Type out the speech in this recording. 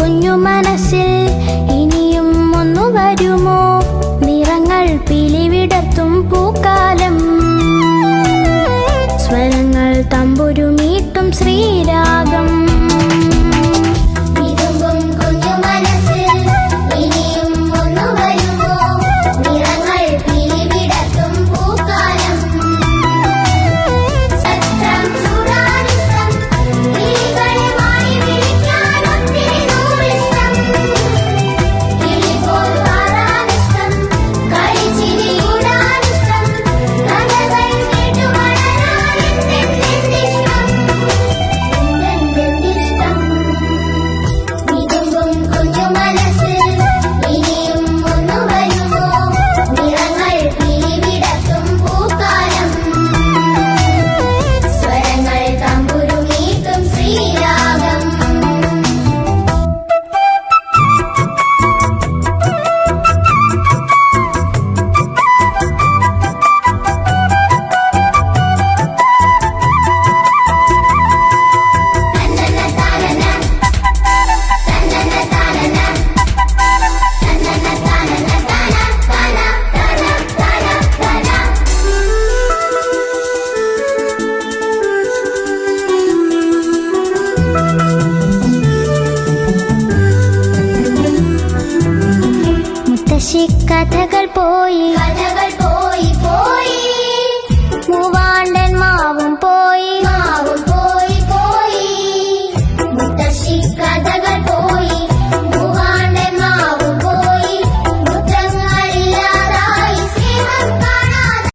കുഞ്ഞു മനസ്സിൽ ഇനിയും ഒന്നു വരുമോ? നിറങ്ങൾ പിലിവിടത്തും പൂക്കാലം. സ്വരങ്ങൾ തമ്പുരുമീട്ടും ശ്രീരാഗം. കഥകൾ പോയി. കഥകൾ പോയി